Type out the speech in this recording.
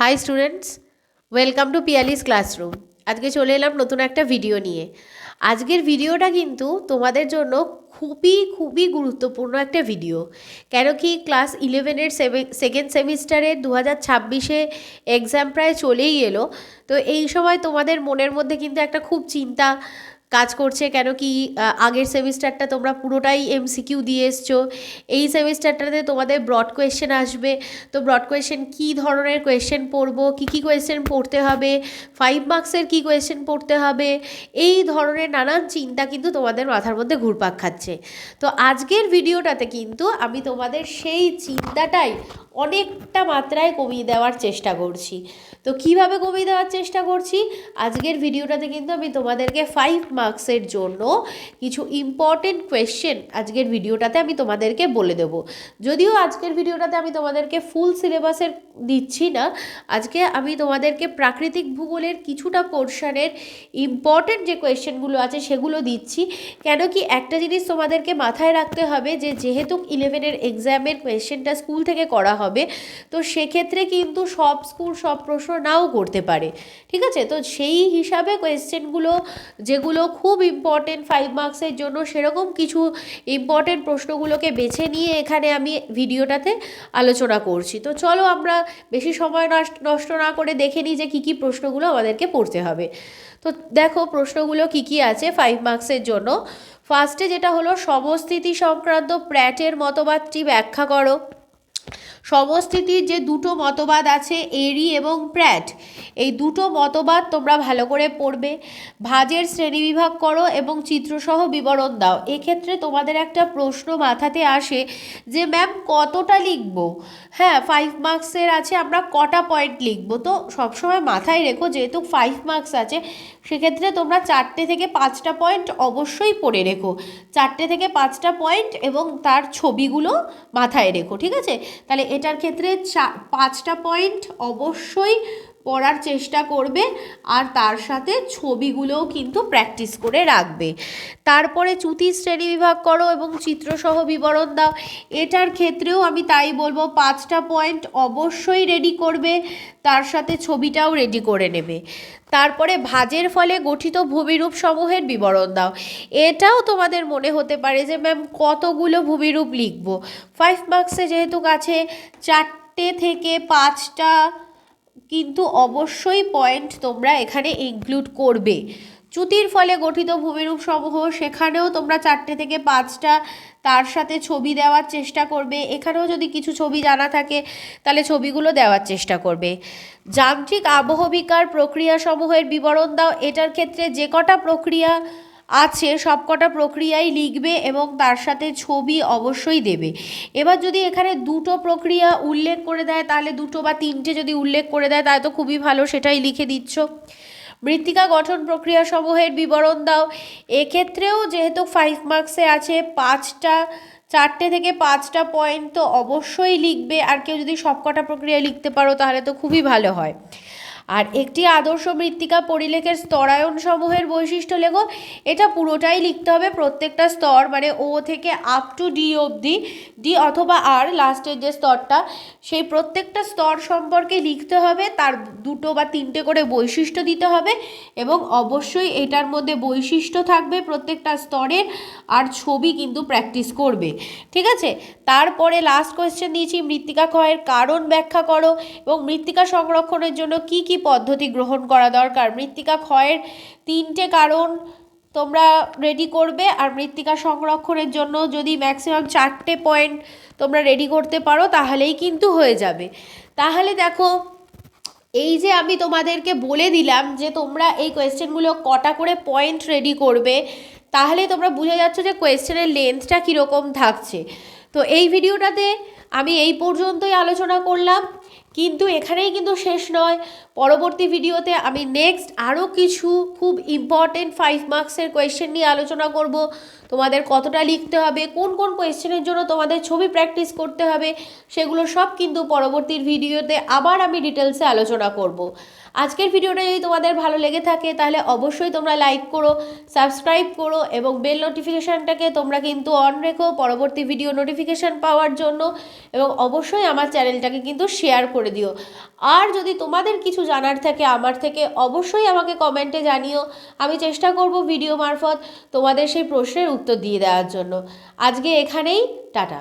Hi students welcome to Piyali's classroom আজকে চলে এলাম নতুন একটা ভিডিও নিয়ে। আজকের ভিডিওটা কিন্তু তোমাদের জন্য খুবই খুবই গুরুত্বপূর্ণ একটা ভিডিও কেন কি ক্লাস ইলেভেনের সেকেন্ড সেমিস্টারে দু হাজার ছাব্বিশে এক্সাম প্রায় চলেই এলো। তো এই সময় তোমাদের মনের মধ্যে কিন্তু একটা খুব চিন্তা কাজ করছে কেন কি আগের সেমিস্টারটা তোমরা পুরোটাই এমসিকিউ দিয়ে এসছো। এই সেমিস্টারটাতে তোমাদের ব্রড কোয়েশ্চেন আসবে। তো ব্রড কোয়েশ্চেন কী ধরনের কোয়েশ্চেন পড়ব? কী কী কোয়েশ্চেন পড়তে হবে? ফাইভ মার্কসের কী কোয়েশ্চেন পড়তে হবে? এই ধরনের নানান চিন্তা কিন্তু তোমাদের মাথার মধ্যে ঘুরপাক খাচ্ছে। তো আজকের ভিডিওটাতে কিন্তু আমি তোমাদের সেই চিন্তাটাই অনেকটা মাত্রায় কমিয়ে দেওয়ার চেষ্টা করছি। তো কীভাবে কমিয়ে দেওয়ার চেষ্টা করছি? আজকের ভিডিওটাতে কিন্তু আমি তোমাদেরকে ফাইভ মার্কসের জন্য কিছু ইম্পর্টেন্ট কোয়েশ্চেন আজকের ভিডিওটাতে আমি তোমাদেরকে বলে দেবো। যদিও আজকের ভিডিওটাতে আমি তোমাদেরকে ফুল সিলেবাসের দিচ্ছি না, আজকে আমি তোমাদেরকে প্রাকৃতিক ভূগোলের কিছুটা পোর্শনের ইম্পর্টেন্ট যে কোয়েশ্চেনগুলো আছে সেগুলো দিচ্ছি। কেন কি একটা জিনিস তোমাদেরকে মাথায় রাখতে হবে যে যেহেতু ইলেভেনের এক্সামের কোয়েশ্চেনটা স্কুল থেকে করা হবে, তো সেক্ষেত্রে কিন্তু সব স্কুল সব প্রশ্ন নাও করতে পারে। ঠিক আছে? তো সেই হিসাবে কোয়েশ্চেনগুলো যেগুলো খুব ইম্পর্টেন্ট ফাইভ মার্কসের জন্য সেরকম কিছু ইম্পর্টেন্ট প্রশ্নগুলোকে বেছে নিয়ে এখানে আমি ভিডিওটাতে আলোচনা করছি। তো চলো আমরা বেশি সময় নষ্ট- না করে দেখে নিই যে কী কী প্রশ্নগুলো আমাদেরকে পড়তে হবে। তো দেখো প্রশ্নগুলো কি কি আছে ফাইভ মার্কসের জন্য। ফার্স্টে যেটা হলো, সমস্থিতি সংক্রান্ত প্র্যাটের মতবাদটি ব্যাখ্যা করো। সমস্থিতির যে দুটো মতবাদ আছে এরি এবং প্র্যাট, এই দুটো মতবাদ তোমরা ভালো করে পড়বে। ভাজের শ্রেণীবিভাগ করো এবং চিত্রসহ বিবরণ দাও। এক্ষেত্রে তোমাদের একটা প্রশ্ন মাথাতে আসে যে, ম্যাম, কতটা লিখব? হ্যাঁ ফাইভ মার্কসের আছে, আমরা কটা পয়েন্ট লিখব? তো সবসময় মাথায় রেখো, যেহেতু ফাইভ মার্কস আছে, সেক্ষেত্রে তোমরা চারটে থেকে পাঁচটা পয়েন্ট অবশ্যই পড়ে রেখো। চারটে থেকে পাঁচটা পয়েন্ট এবং তার ছবিগুলো মাথায় রেখো, ঠিক আছে? তাহলে এটার ক্ষেত্রে চা পাঁচটা পয়েন্ট অবশ্যই পড়ার চেষ্টা করবে আর তার সাথে ছবিগুলোও কিন্তু প্র্যাকটিস করে রাখবে। তারপরে চ্যুতি শ্রেণি বিভাগ করো এবং চিত্রসহ বিবরণ দাও। এটার ক্ষেত্রেও আমি তাই বলব, পাঁচটা পয়েন্ট অবশ্যই রেডি করবে, তার সাথে ছবিটাও রেডি করে নেবে। তারপরে ভাজের ফলে গঠিত ভূমিরূপ সমূহের বিবরণ দাও। এটাও তোমাদের মনে হতে পারে যে ম্যাম কতগুলো ভূমিরূপ লিখব? ফাইভ মার্কসে যেহেতু কাছে চারটে থেকে পাঁচটা কিন্তু অবশ্যই পয়েন্ট তোমরা এখানে ইনক্লুড করবে। চ্যুতির ফলে গঠিত ভূমিরূপ সমূহ সেখানেও তোমরা চারটে থেকে পাঁচটা তার সাথে ছবি দেওয়ার চেষ্টা করবে। এখানেও যদি কিছু ছবি জানা থাকে, তাহলে ছবিগুলো দেওয়ার চেষ্টা করবে। যান্ত্রিক আবহবিকার প্রক্রিয়াসমূহের বিবরণ দাও। এটার ক্ষেত্রে যে কটা প্রক্রিয়া আছে, সবকটা প্রক্রিয়াই লিখবে এবং তার সাথে ছবি অবশ্যই দেবে। এবার যদি এখানে দুটো প্রক্রিয়া উল্লেখ করে দেয়, তাহলে দুটো বা তিনটে যদি উল্লেখ করে দেয়, তাহলে তো খুবই ভালো, সেটাই লিখে দিচ্ছ। মৃত্তিকা গঠন প্রক্রিয়া সমূহের বিবরণ দাও। এক্ষেত্রেও যেহেতু ফাইভ মার্কসে আছে, পাঁচটা, চারটে থেকে পাঁচটা পয়েন্ট তো অবশ্যই লিখবে। আর কেউ যদি সবকটা প্রক্রিয়া লিখতে পারো, তাহলে তো খুবই ভালো হয়। আর একটি আদর্শ মৃত্তিকা পরিলেখের স্তরায়ন সমূহের বৈশিষ্ট্য লেখো। এটা পুরোটাই লিখতে হবে প্রত্যেকটা স্তর মানে ও থেকে আপ টু ডি অবধি। ডি অথবা আর লাস্টের যে স্তরটা, সেই প্রত্যেকটা স্তর সম্পর্কে লিখতে হবে। তার দুটো বা তিনটে করে বৈশিষ্ট্য দিতে হবে এবং অবশ্যই এটার মধ্যে বৈশিষ্ট্য থাকবে প্রত্যেকটা স্তরের, আর ছবি কিন্তু প্র্যাকটিস করবে। ঠিক আছে? তারপরে লাস্ট কোয়েশ্চেন দিয়েছি, মৃত্তিকা ক্ষয়ের কারণ ব্যাখ্যা করো এবং মৃত্তিকা সংরক্ষণের জন্য কি কি পদ্ধতি গ্রহণ করা দরকার। মৃত্তিকা ক্ষয়ের তিনটে কারণ তোমরা রেডি করবে আর মৃত্তিকা সংরক্ষণের জন্য যদি ম্যাক্সিমাম চারটে পয়েন্ট তোমরা রেডি করতে পারো তাহলেই কিন্তু হয়ে যাবে। তাহলে দেখো, এই যে আমি তোমাদেরকে বলে দিলাম যে তোমরা এই কোয়েশ্চেনগুলো কটা করে পয়েন্ট রেডি করবে, তাহলে তোমরা বুঝে যাচ্ছ যে কোয়েশ্চেনের লেন্থটা কীরকম থাকছে। তো এই ভিডিওটাতে আমি এই পর্যন্তই আলোচনা করলাম। কিন্তু এখানেই কিন্তু শেষ নয়। পরবর্তী ভিডিওতে আমি নেক্সট আরও কিছু খুব ইম্পর্টেন্ট ফাইভ মার্কসের কোয়েশ্চেন নিয়ে আলোচনা করব। তোমাদের কতটা লিখতে হবে, কোন কোন কোয়েশ্চেনের জন্য তোমাদের ছবি প্র্যাকটিস করতে হবে, সেগুলো সব কিন্তু পরবর্তী ভিডিওতে আবার আমি ডিটেলসে আলোচনা করব। আজকের ভিডিওটা যদি তোমাদের ভালো লেগে থাকে, তাহলে অবশ্যই তোমরা লাইক করো সাবস্ক্রাইব করো এবং বেল নোটিফিকেশানটাকে তোমরা কিন্তু অন রেখো পরবর্তী ভিডিও নোটিফিকেশান পাওয়ার জন্য এবং অবশ্যই আমার চ্যানেলটাকে কিন্তু শেয়ার করে দিও। আর যদি তোমাদের কিছু জানার থাকে আমার থেকে, অবশ্যই আমাকে কমেন্টে জানিও। আমি চেষ্টা করব ভিডিও মারফত তোমাদের সেই প্রশ্নের উত্তর দিয়ে দেওয়ার জন্য। আজকে এখানেই, টাটা।